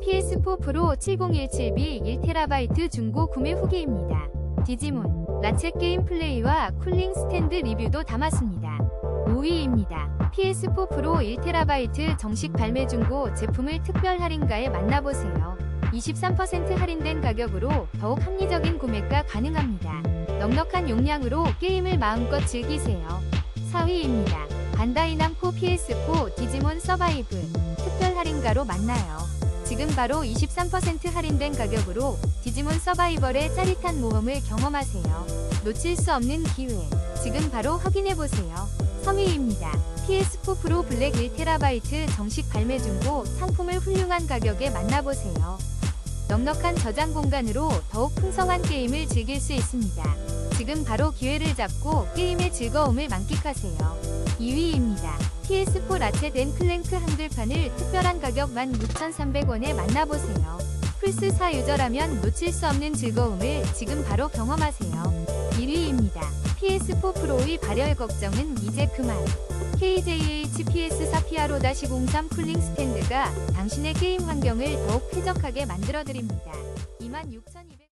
PS4 프로 7017B 1TB 중고 구매 후기입니다. 디지몬, 라체 게임 플레이와 쿨링 스탠드 리뷰도 담았습니다. 5위입니다. PS4 프로 1TB 정식 발매 중고 제품을 특별 할인가에 만나보세요. 23% 할인된 가격으로 더욱 합리적인 구매가 가능합니다. 넉넉한 용량으로 게임을 마음껏 즐기세요. 4위입니다. 반다이 남코 PS4 디지몬 서바이브 특별 할인가로 만나요. 지금 바로 23% 할인된 가격으로 디지몬 서바이벌의 짜릿한 모험을 경험하세요. 놓칠 수 없는 기회. 지금 바로 확인해보세요. 3위입니다. PS4 프로 블랙 1TB 정식 발매 중고 상품을 훌륭한 가격에 만나보세요. 넉넉한 저장 공간으로 더욱 풍성한 게임을 즐길 수 있습니다. 지금 바로 기회를 잡고 게임의 즐거움을 만끽하세요. 2위입니다. PS4 라체된 클랭크 한글판을 특별한 가격 16,300원에 만나보세요. 플스4 유저라면 놓칠 수 없는 즐거움을 지금 바로 경험하세요. 1위입니다. PS4 프로의 발열 걱정은 이제 그만. KJH PS4 PRO-03 쿨링 스탠드가 당신의 게임 환경을 더욱 쾌적하게 만들어드립니다. 26,200